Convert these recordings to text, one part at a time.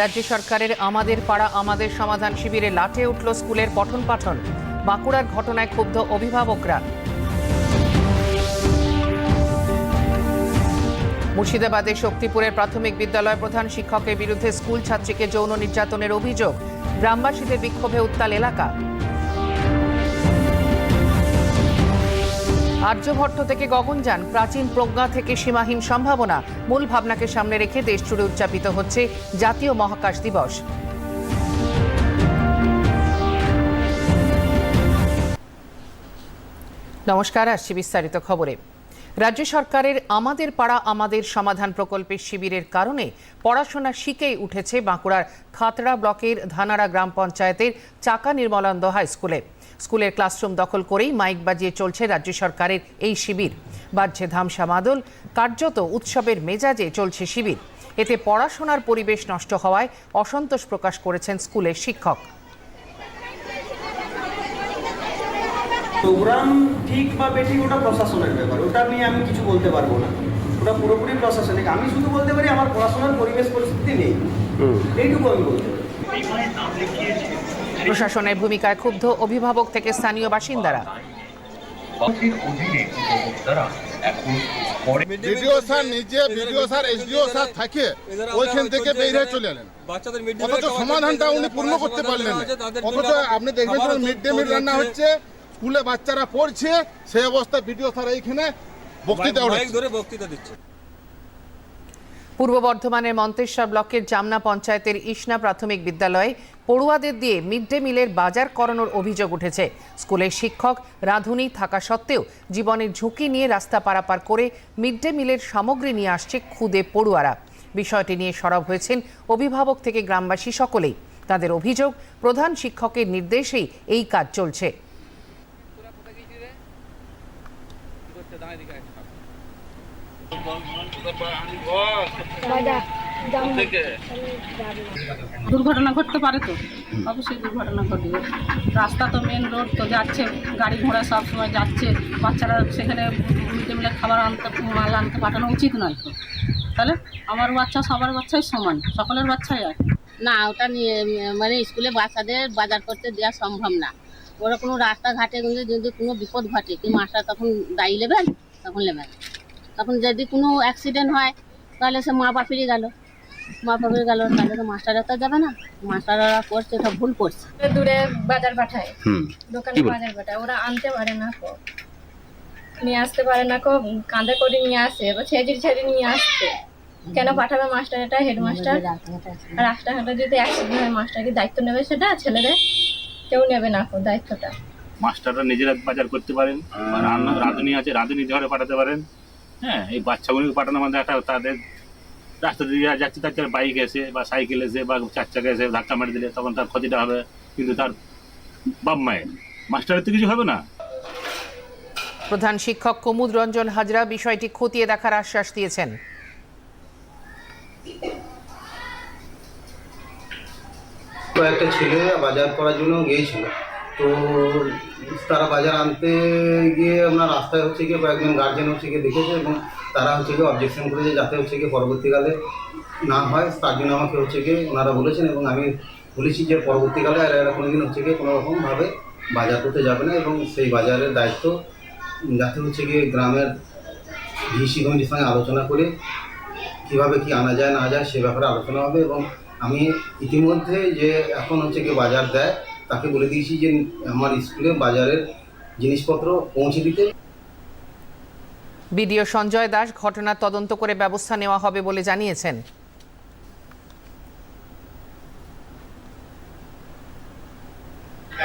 রাজ্য সরকারের আমাদের পাড়া, আমাদের সমাধান শিবিরে লাঠে উঠল স্কুলের পঠন পাঠন। বাঁকুড়ার ঘটনায় ক্ষুব্ধ অভিভাবকরা। মুর্শিদাবাদের শক্তিপুরের প্রাথমিক বিদ্যালয় প্রধান শিক্ষকের বিরুদ্ধে স্কুল ছাত্রীকে যৌন নির্যাতনের অভিযোগ। গ্রামবাসীদের বিক্ষোভে উত্তাল এলাকা। আর্যভট্ট থেকে গগনযান প্রাচীন প্রজ্ঞা থেকে সীমাহীন সম্ভাবনা। মূল ভাবনাকে সামনে রেখে দেশ জুড়ে উদযাপিত হচ্ছে জাতীয় মহাকাশ দিবস। নমস্কার, আসছি বিস্তারিত খবরে। রাজ্য সরকারের আমাদের পাড়া, আমাদের সমাধান প্রকল্পের শিবিরের কারণে পড়াশোনা শিখেই উঠেছে বাঁকুড়ার খাতড়া ব্লকের ধানাড়া গ্রাম পঞ্চায়েতের চাকা নির্মলানন্দ হাই স্কুলে। স্কুলের ক্লাসরুম দখল করেই মাইক বাজিয়ে চলছে রাজ্য সরকারের এই শিবির। বাজছে ধামসা মাদল কার্যত উৎসবের মেজাজে চলছে শিবির। এতে পড়াশোনার পরিবেশ নষ্ট হওয়ায় অসন্তোষ প্রকাশ করেছেন স্কুলের শিক্ষক। প্রোগ্রাম ঠিক বা বেঠিক ওটা প্রশাসনের ব্যাপার ওটা নিয়ে আমি কিছু বলতে পারব না। ওটা পুরোপুরি প্রশাসনিক। আমি শুধু বলতে পারি আমার পড়াশোনার পরিবেশ পরিস্থিতি নেই। এইটুকু আমি বলতে পারি। প্রশাসনের ভূমিকায় ক্ষুব্ধ অভিভাবক থেকে স্থানীয় বাসিন্দারা। পক্ষের অধীনে উপভোক্তারা এখন পরে বিডিও স্যার নিজে বিডিও স্যার এসডিও স্যার থাকে ওইখান থেকে বের চলে এলেন। অথচ সমাধানটা উনি পূর্ণ করতে পারলেন অথচ আপনি দেখবেন মিড ডে মিল রান্না হচ্ছে। স্কুলে বাচ্চারা পড়ছে সেই অবস্থায় স্যার এইখানে বক্তৃতা ধরে বক্তৃতা দিচ্ছে। পূর্ব বর্ধমানের মন্তেশ্বর ব্লকের জামনা পঞ্চায়েতের ইসনা প্রাথমিক বিদ্যালয়ে পড়ুয়াদের দিয়ে মিড ডে মিলের বাজার করানোর অভিযোগ উঠেছে। স্কুলের শিক্ষক রাঁধুনি থাকা সত্ত্বেও জীবনের ঝুঁকি নিয়ে রাস্তা পারাপার করে মিড ডে মিলের সামগ্রী নিয়ে আসছে খুদে পড়ুয়ারা। বিষয়টি নিয়ে সরব হয়েছেন অভিভাবক থেকে গ্রামবাসী সকলেই। তাদের অভিযোগ প্রধান শিক্ষকের নির্দেশেই এই কাজ চলছে। দুর্ঘটনা ঘটতে পারে তো? অবশ্যই দুর্ঘটনা ঘটবে। রাস্তা তো মেন রোড তো যাচ্ছে, গাড়ি ঘোড়া সব সময় যাচ্ছে, বাচ্চারা সেখানে মিড ডে মিলের খাবার আনতে, মাল আনতে পাঠানো উচিত নয় তো। তাহলে আমার বাচ্চা সবার বাচ্চাই সমান, সকলের বাচ্চাই আর না, ওটা নিয়ে মানে স্কুলে বাচ্চাদের বাজার করতে দেওয়া সম্ভব না। ওরা কোনো রাস্তাঘাটে যদি কোনো বিপদ ঘটে কি মাস্টার তখন দায়ী নেবেন, তখন নেবেন। তখন যদি কোনো অ্যাক্সিডেন্ট হয় তাহলে সে মা বাপিরই গেল। মা বাপির গেল তাহলে তো মাস্টাররা তো যাবে না। মাস্টাররা করছে ওটা ভুল করছে। দূরে বাজার পাঠায়। দোকানে বাজার পাঠায়। ওরা আনতে পারে না কো। নিয়ে আসতে পারে না কো কাঁধে করে নিয়ে আসে এবার ছেঁচির ছেড়ে নিয়ে আসছে। কেন পাঠাবে মাস্টার এটা হেডমাস্টার আর রাস্তাঘাটে যদি অ্যাক্সিডেন্ট হয় মাস্টার কি দায়িত্ব নেবে সেটা? ছেলেদের? কেউ নেবে না কো দায়িত্বটা। মাস্টাররা নিজেরা বাজার করতে পারেন রাঁধুনি আছে রাঁধুনি ঘরে পাঠাতে পারেন। হ্যাঁ এই বাচ্চাগুলোকে পাঠানো মানে একটা তাদের রাস্তা দিয়ে যাচ্ছে তার বাইক এসে বা সাইকেল এসে বা চার চাকা এসে ধাক্কা মারি দিলে তখন তার ক্ষতিটা হবে কিন্তু তার বাপ মায়ের। মাস্টারের তো কিছু হবে না। প্রধান শিক্ষক কুমুদ রঞ্জন হাজরা বিষয়টি খতিয়ে দেখার আশ্বাস দিয়েছেন। কয়েকটা ছেলে বাজার করার জন্য গিয়েছিল। তো তারা বাজার আনতে গিয়ে আপনার রাস্তায় হচ্ছে গিয়ে কয়েকজন গার্জেন হচ্ছে গিয়ে দেখেছে এবং তারা হচ্ছে গিয়ে অবজেকশন করেছে যাতে হচ্ছে গিয়ে পরবর্তীকালে না হয়। তার জন্য আমাকে হচ্ছে গিয়ে ওনারা বলেছেন এবং আমি বলেছি যে পরবর্তীকালে আর এরা কোনোদিন হচ্ছে গিয়ে কোনো রকমভাবে বাজার করতে যাবে না এবং সেই বাজারের দায়িত্ব যাতে হচ্ছে গিয়ে গ্রামের ভিসি কমিটির সঙ্গে আলোচনা করে কীভাবে কি আনা যায় না যায় সে ব্যাপারে আলোচনা হবে এবং আমি ইতিমধ্যে যে এখন হচ্ছে গিয়ে বাজার দেয় তাকে বলে দিয়েছি যে আমার স্কুলে বাজারের জিনিসপত্র পৌঁছে দিতে। বিডিও সঞ্জয় দাস ঘটনার তদন্ত করে ব্যবস্থা নেওয়া হবে বলে জানিয়েছেন।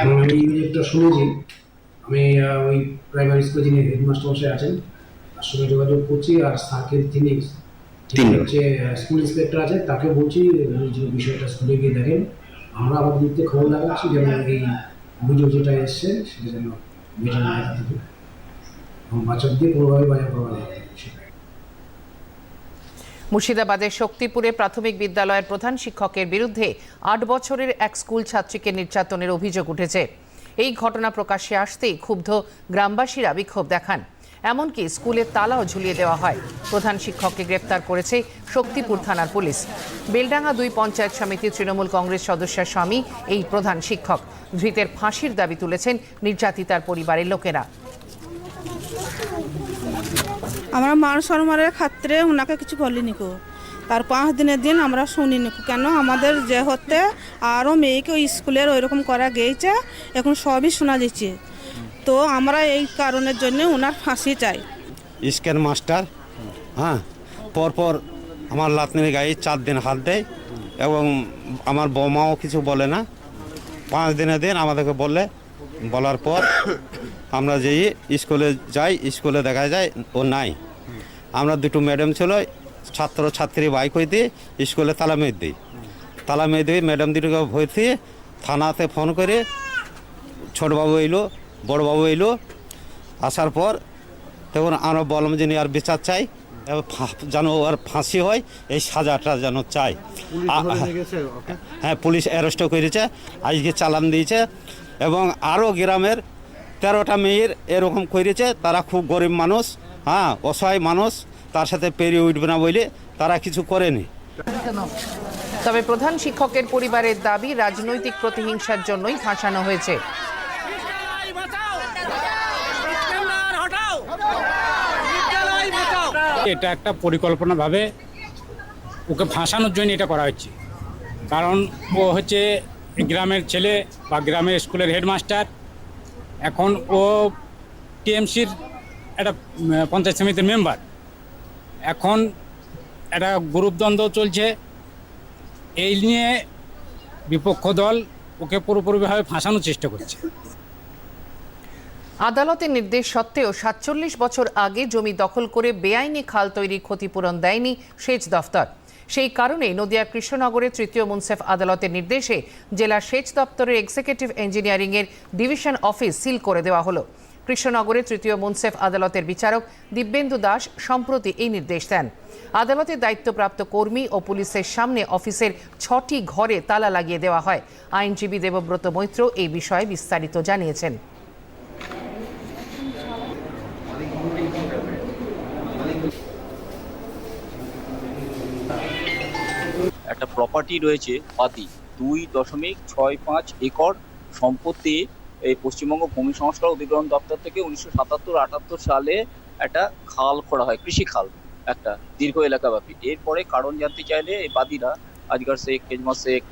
আমি একটা শুনেছি আমি ওই প্রাইমারি স্কুলে যিনি হেডমাস্টার মশাই আছেন তার সঙ্গে যোগাযোগ করছি আর স্যারকে তিনি হচ্ছে স্কুল ইন্সপেক্টর আছে তাকে বলছি যে বিষয়টা স্কুলে গিয়ে দেখেন। আমরা আমাদের দিক থেকে খবর লাগাচ্ছি যেন এই অভিযোগ যেটা এসছে, সেটা যেন মেটানো না থাকে এবং বাচ্চাদের কোনোভাবে বাজার করা যায়। মুর্শিদাবাদের শক্তিপুরে প্রাথমিক বিদ্যালয়ের প্রধান শিক্ষকের বিরুদ্ধে আট বছরের এক স্কুল ছাত্রীকে নির্যাতনের অভিযোগ উঠেছে। এই ঘটনা প্রকাশ্যে আসতেই ক্ষুব্ধ গ্রামবাসীরা বিক্ষোভ দেখান। এমনকি স্কুলের তালাও ঝুলিয়ে দেওয়া হয়। প্রধান শিক্ষককে গ্রেপ্তার করেছে শক্তিপুর থানার পুলিশ। বেলডাঙ্গা দুই পঞ্চায়েত সমিতির তৃণমূল কংগ্রেস সদস্যের স্বামী, এই প্রধান শিক্ষক। ধৃতের ফাঁসির দাবি তুলেছেন নির্যাতিতার পরিবারের লোকেরা। আমরা মান সম্মানের ক্ষেত্রে ওনাকে কিছু বলিনি কো। তার পাঁচ দিনের দিন আমরা শুনিনি। কেন আমাদের যে হতে আরও মেয়েকে ওই স্কুলের ওইরকম করা গিয়েছে এখন সবই শোনা যাচ্ছে তো আমরা এই কারণের জন্য ওনার ফাঁসি চাই। স্ক্যান মাস্টার হ্যাঁ পরপর আমার লাতনির গায়ে চার দিন হাত দেয় এবং আমার বৌমাও কিছু বলে না। পাঁচ দিনের দিন আমাদেরকে বললে, বলার পর আমরা যেই স্কুলে যাই, স্কুলে দেখা যায় ও নাই। আমরা দুটো ম্যাডাম ছিল ছাত্র ছাত্রী বাইক হইতে স্কুলে তালা মেয়ে দিই। তালা মেয়ে দিয়ে ম্যাডাম দুটোকে ভর্তি থানাতে ফোন করে ছোটবাবু এলো বড়বাবু এলো আসার পর তখন আমরা বললাম যে আর বিচার চাই এবং যেন আর ফাঁসি হয় এই সাজাটা যেন চাই। আ- হ্যাঁ। পুলিশ অ্যারেস্টও করেছে আজকে চালান দিয়েছে এবং আরও গ্রামের তেরোটা মেয়ের এরকম করেছে তারা খুব গরিব মানুষ হ্যাঁ অসহায় মানুষ তার সাথে পেরিয়ে উঠবে না বলে তারা কিছু করেনি। তবে প্রধান শিক্ষকের পরিবারের দাবি রাজনৈতিক প্রতিহিংসার জন্যই ফাঁসানো হয়েছে। এটা একটা পরিকল্পনাভাবে ওকে ফাঁসানোর জন্য এটা করা হচ্ছে। কারণ ও হচ্ছে গ্রামের ছেলে বা গ্রামের স্কুলের হেডমাস্টার। এখন ও টিএমসির একটা পঞ্চায়েত সমিতির মেম্বার। এখন একটা গ্রুপদ্বন্দ্ব চলছে। এই নিয়ে বিপক্ষ দল ওকে পুরোপুরিভাবে ফাঁসানোর চেষ্টা করছে। আদালতের নির্দেশ সত্ত্বেও সাতচল্লিশ বছর আগে জমি দখল করে বেআইনি খাল তৈরি ক্ষতিপূরণ দেয়নি সেচ দফতর। সেই কারণে নদিয়া কৃষ্ণনগরে তৃতীয় মুনসেফ আদালতের নির্দেশে জেলার সেচ দপ্তরের এক্সিকিউটিভ ইঞ্জিনিয়ারিংয়ের ডিভিশন অফিস সিল করে দেওয়া হলো। কৃষ্ণনগরে তৃতীয় মুনসেফ আদালতের বিচারক দিব্যেন্দু দাস সম্প্রতি এই নির্দেশ দেন। আদালতের দায়িত্বপ্রাপ্ত কর্মী ও পুলিশের সামনে অফিসের ছটি ঘরে তালা লাগিয়ে দেওয়া হয়। আইনজীবী দেবব্রত মৈত্র এই বিষয়ে বিস্তারিত জানিয়েছেন। একটা প্রপার্টি রয়েছে পাতি দুই দশমিক ছয় পাঁচ একর সম্পত্তি এই পশ্চিমবঙ্গ ভূমি সংস্কার অধিগ্রহণ দপ্তর থেকে উনিশশো সাতাত্তর আটাত্তর সালে একটা খাল খোঁড়া হয়, কৃষি খাল, একটা দীর্ঘ এলাকাব্যাপী। এরপরে কারণ জানতে চাইলে এই বাদীরা আজগার শেখ কেজমা শেখ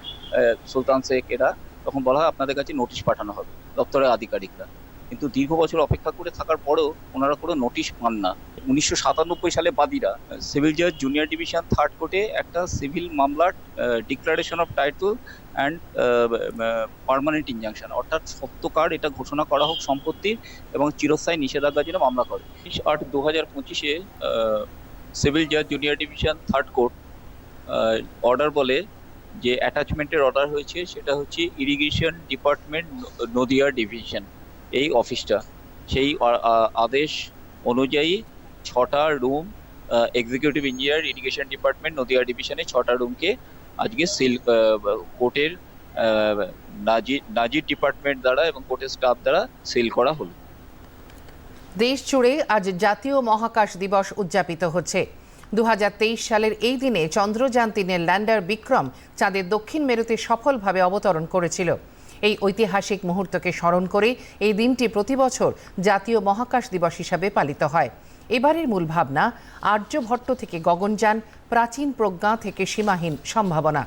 সুলতান শেখ, এরা, তখন বলা হয় আপনাদের কাছে নোটিশ পাঠানো হবে, দপ্তরের আধিকারিকরা। কিন্তু দীর্ঘ বছর অপেক্ষা করে থাকার পরেও ওনারা কোনো নোটিশ পান না। উনিশশো সাতানব্বই সালে বাদীরা সিভিল জাজ জুনিয়র ডিভিশন থার্ড কোর্টে একটা সিভিল মামলার declaration of title and permanent injunction অর্থাৎ সত্যকার এটা ঘোষণা করা হোক সম্পত্তির এবং চিরস্থায়ী নিষেধাজ্ঞার জন্য মামলা করে। বিশ আট দু হাজার পঁচিশে সিভিল জাজ junior division third court order বলে যে অ্যাটাচমেন্টের অর্ডার হয়েছে সেটা হচ্ছে ইরিগেশন ডিপার্টমেন্ট নদিয়া ডিভিশন এই অফিসটা। সেই আদেশ অনুযায়ী ছটা room executive engineer irrigation department Nadia ডিভিশনে ছটা রুমকে আজকে সিল কোর্টের নাজির নাজির ডিপার্টমেন্ট দ্বারা এবং কোর্টের স্টাফ দ্বারা সিল করা হলো। দেশ জুড়ে আজ জাতীয় মহাকাশ দিবস উদযাপিত হচ্ছে। দু হাজার তেইশ সালের এই দিনে চন্দ্রযান তিনের ল্যান্ডার বিক্রম চাঁদের দক্ষিণ মেরুতে সফলভাবে অবতরণ করেছিল। এই ঐতিহাসিক মুহূর্তকে স্মরণ করে এই দিনটি প্রতি বছর জাতীয় মহাকাশ দিবস হিসাবে পালিত হয়। এবারের মূল ভাবনা আর্যভট্ট থেকে গগনযান প্রাচীন প্রজ্ঞা থেকে সীমাহীন সম্ভাবনা।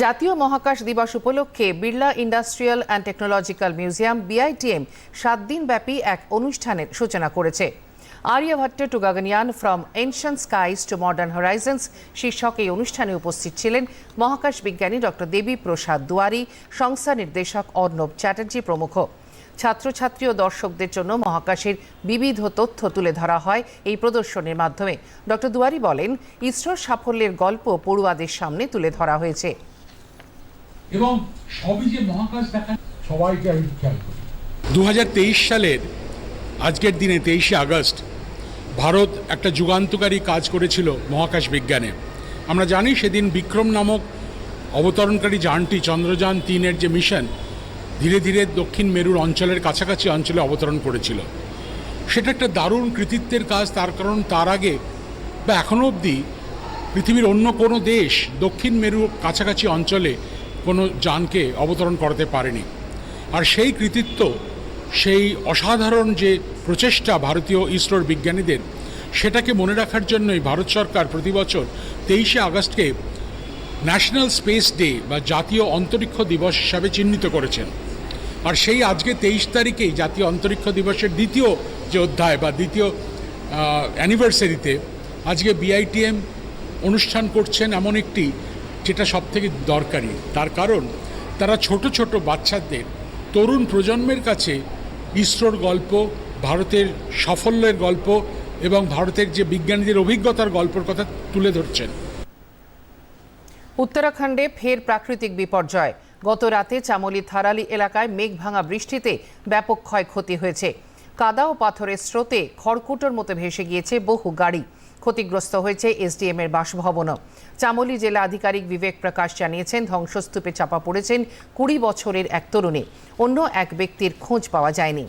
জাতীয় মহাকাশ দিবস উপলক্ষে Birla industrial and technological museum BITM সাত দিনব্যাপী এক অনুষ্ঠানের সূচনা করেছে। Aryabhatta to Gaganyaan from ancient skies to modern horizons শীর্ষক এই অনুষ্ঠানে উপস্থিত ছিলেন মহাকাশ বিজ্ঞানী ডক্টর দেবী প্রসাদ দুয়ারি সংস্থা নির্দেশক অর্ণব চ্যাটার্জি প্রমুখ। ছাত্রছাত্রী ও দর্শকদের জন্য মহাকাশের বিবিধ তথ্য তুলে ধরা হয় এই প্রদর্শনীর মাধ্যমে। ডক্টর দুয়ারি বলেন ইসরোর সাফল্যের গল্প পড়ুয়াদের সামনে তুলে ধরা হয়েছে। এবং সবই যে মহাকাশ দেখা সবাইকে আমি খেয়াল করি। দুহাজার তেইশ সালের আজকের দিনে তেইশে আগস্ট ভারত একটা যুগান্তকারী কাজ করেছিল মহাকাশ বিজ্ঞানে। আমরা জানি সেদিন বিক্রম নামক অবতরণকারী যানটি চন্দ্রযান তিনের যে মিশন, ধীরে ধীরে দক্ষিণ মেরুর অঞ্চলের কাছাকাছি অঞ্চলে অবতরণ করেছিল। সেটা একটা দারুণ কৃতিত্বের কাজ, তার কারণ তার আগে বা এখনও অবধি পৃথিবীর অন্য কোনো দেশ দক্ষিণ মেরুর কাছাকাছি অঞ্চলে কোনো যানকে অবতরণ করাতে পারেনি। আর সেই কৃতিত্ব সেই অসাধারণ যে প্রচেষ্টা ভারতীয় ইসরোর বিজ্ঞানীদের, সেটাকে মনে রাখার জন্যই ভারত সরকার প্রতি বছর তেইশে আগস্টকে ন্যাশনাল স্পেস ডে বা জাতীয় অন্তরিক্ষ দিবস হিসাবে চিহ্নিত করেছেন। আর সেই আজকে তেইশ তারিখেই জাতীয় অন্তরিক্ষ দিবসের দ্বিতীয় যে অধ্যায় বা দ্বিতীয় অ্যানিভার্সারিতে আজকে বিআইটিএম অনুষ্ঠান করছেন এমন একটি যেটা সব থেকে দরকারি। তার কারণ, তারা ছোট ছোট বাচ্চাদের, তরুণ প্রজন্মের কাছে ইসরোর গল্প, ভারতের সাফল্যের গল্প এবং ভারতের যে বিজ্ঞানীদের অভিজ্ঞতার গল্পের কথা তুলে ধরছেন। উত্তরাখণ্ডে ফের প্রাকৃতিক বিপর্যয়। গত রাতে চামলি থারালি এলাকায় মেঘ ভাঙা বৃষ্টিতে ব্যাপক ক্ষয়ক্ষতি হয়েছে। কাদা ও পাথরের স্রোতে খড়কুটোর মতো ভেসে গিয়েছে বহু গাড়ি। ক্ষতিগ্রস্ত হয়েছে এসডিএম এর বাসভবনও। চামলি জেলা আধিকারিক বিবেক প্রকাশ জানিয়েছেন, ধ্বংসস্তূপে চাপা পড়েছেন কুড়ি বছরের এক তরুণী। অন্য এক ব্যক্তির খোঁজ পাওয়া যায়নি।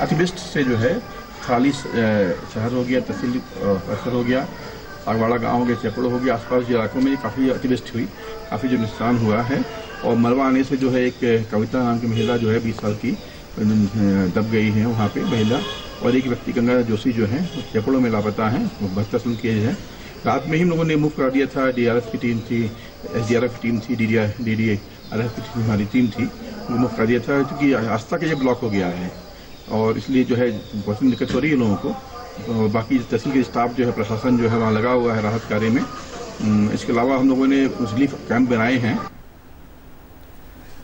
अतिवृष्ट से जो है, खाली शहर हो गया, तहसील असर हो गया आगवाड़ा गाँव के चेपड़ो हो गया, आसपास के इलाकों में काफ़ी अतिवृष्टि हुई, काफ़ी जो नुकसान हुआ है। और मलबा आने से जो है, एक कविता नाम की महिला जो है, बीस साल की, दब गई है वहाँ पे, महिला। और एक व्यक्ति गंगा जोशी जो है चेपड़ों में लापता है बहत्तर साल की एज है। रात में ही हम लोगों ने मूव करा दिया था, डीआरएफ की टीम थी एस डी की टीम थी डी डी डी की टीम, हमारी टीम थी, वो मूव करा दिया था, क्योंकि रास्ता के ये ब्लॉक हो गया है। और इसलिए जो है बहुत दिक्कत हो रही है लोगों को और बाकी तहसील के स्टाफ जो है प्रशासन जो है वहाँ लगा हुआ है राहत कार्य में अम, इसके अलावा हम लोगों ने रिलीफ कैंप बनाए हैं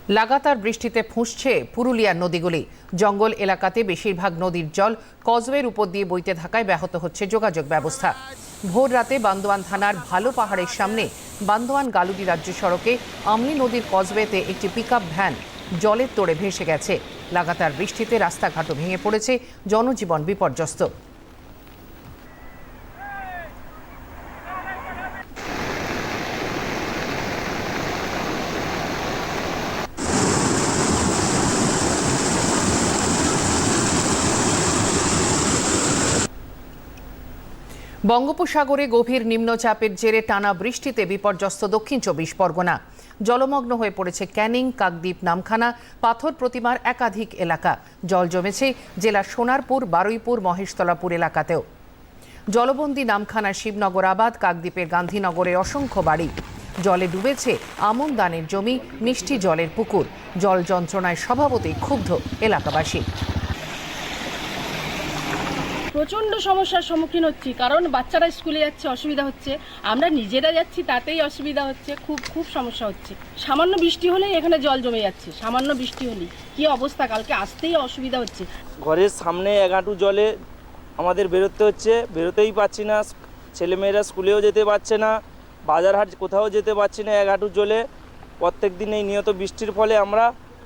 লাগাতার বৃষ্টিতে ফুঁসছে পুরুলিয়ার নদীগুলি জঙ্গল এলাকাতে বেশিরভাগ নদীর জল কজওয়ের উপর দিয়ে বইতে থাকায় ব্যাহত হচ্ছে যোগাযোগ ব্যবস্থা ভোর রাতে বান্দোয়ান থানার ভালো পাহাড়ের সামনে বান্দোয়ান গালুডি রাজ্য সড়কে আমলি নদীর কজওয়েতে একটি পিকআপ ভ্যান জলের তোড়ে ভেসে গেছে। লাগাতার বৃষ্টিতে রাস্তাঘাটও ভেঙে পড়েছে। জনজীবন বিপর্যস্ত। বঙ্গোপসাগরে গভীর নিম্নচাপের জেরে টানা বৃষ্টিতে বিপর্যস্ত দক্ষিণ চব্বিশ পরগনা। জলমগ্ন হয়ে পড়েছে ক্যানিং, কাকদ্বীপ, নামখানা, পাথর প্রতিমার একাধিক এলাকা। জল জমেছে জেলার সোনারপুর, বারুইপুর, মহেশতলাপুর এলাকাতেও। জলবন্দি নামখানা শিবনগর আবাদ, কাকদ্বীপের গান্ধীনগরে অসংখ্য বাড়ি। জলে ডুবেছে আমন দানের জমি, মিষ্টি জলের পুকুর। জল যন্ত্রণায় স্বভাবতই ক্ষুব্ধ এলাকাবাসী। প্রচণ্ড সমস্যার সম্মুখীন হচ্ছি, কারণ বাচ্চারা স্কুলে যাচ্ছে, অসুবিধা হচ্ছে। আমরা নিজেরা যাচ্ছি, তাতেই অসুবিধা হচ্ছে, খুব খুব সমস্যা হচ্ছে। সামান্য বৃষ্টি হলেই এখানে জল জমে যাচ্ছে, সামান্য বৃষ্টি হলেই। কি অবস্থা? কালকে আসতেই অসুবিধা হচ্ছে। ঘরের সামনে এক হাঁটু জলে আমাদের বেরোতে হচ্ছে, বেরোতেই পাচ্ছি না, ছেলেমেয়েরা স্কুলেও যেতে পারছে না, বাজার হাট কোথাও যেতে পারছি না এক হাঁটু জলে। প্রত্যেক দিন এই নিয়ত বৃষ্টির ফলে আমরা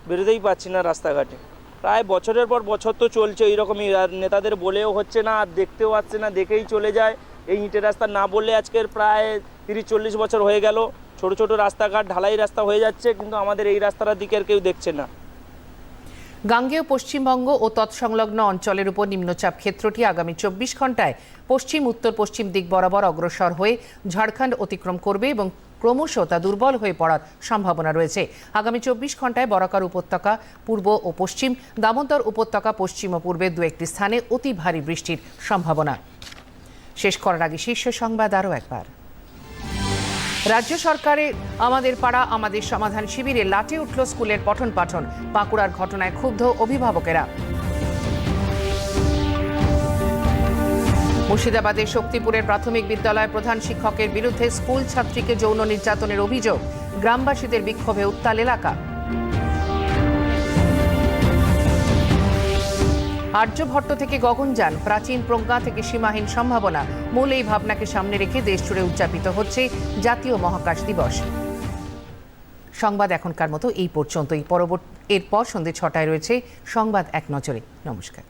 বেরোতেই পাচ্ছি না রাস্তাঘাটে। প্রায় বছরের পর বছর তো চলছে এইরকমই আর নেতাদের বলেও হচ্ছে না, আর দেখতেও আসছে না, দেখেই চলে যায়। এই ইটের রাস্তা না বললে আজকের প্রায় তিরিশ চল্লিশ বছর হয়ে গেল। ছোট ছোট রাস্তাঘাট, ঢালাই রাস্তা হয়ে যাচ্ছে, কিন্তু আমাদের এই রাস্তাটার দিকে আর কেউ দেখছে না। গাঙ্গেয় পশ্চিমবঙ্গ ও তৎসংলগ্ন অঞ্চলের উপর নিম্নচাপ ক্ষেত্রটি আগামী চব্বিশ ঘন্টায় পশ্চিম উত্তর পশ্চিম দিক বরাবর অগ্রসর হয়ে ঝাড়খণ্ড অতিক্রম করবে এবং ক্রমশ তা দুর্বল হয়ে পড়ার সম্ভাবনা রয়েছে। আগামী চব্বিশ ঘন্টায় বরাকার উপত্যকা পূর্ব ও পশ্চিম, দামোদর উপত্যকা পশ্চিম ও পূর্বে দু একটি স্থানে অতি ভারী বৃষ্টির সম্ভাবনা। শেষ করার আগে শীর্ষ সংবাদ আরও একবার। রাজ্য সরকারের আমাদের পাড়া, আমাদের সমাধান শিবিরে লাটে উঠল স্কুলের পঠন পাঠন। বাঁকুড়ার ঘটনায় ক্ষুব্ধ অভিভাবকেরা। মুর্শিদাবাদের শক্তিপুরের প্রাথমিক বিদ্যালয় প্রধান শিক্ষকের বিরুদ্ধে স্কুল ছাত্রীকে যৌন নির্যাতনের অভিযোগ গ্রামবাসীদের বিক্ষোভে উত্তাল এলাকা। আর্যভট্ট থেকে গগনযান প্রাচীন প্রজ্ঞা থেকে সীমাহীন সম্ভাবনা, মূল এই ভাবনাকে সামনে রেখে দেশ জুড়ে উদযাপিত হচ্ছে জাতীয় মহাকাশ দিবস। সংবাদ এখনকার মতো এই পর্যন্তই। পরবর্তী, এরপর সন্ধে ছটায় রয়েছে সংবাদ এক নজরে। নমস্কার।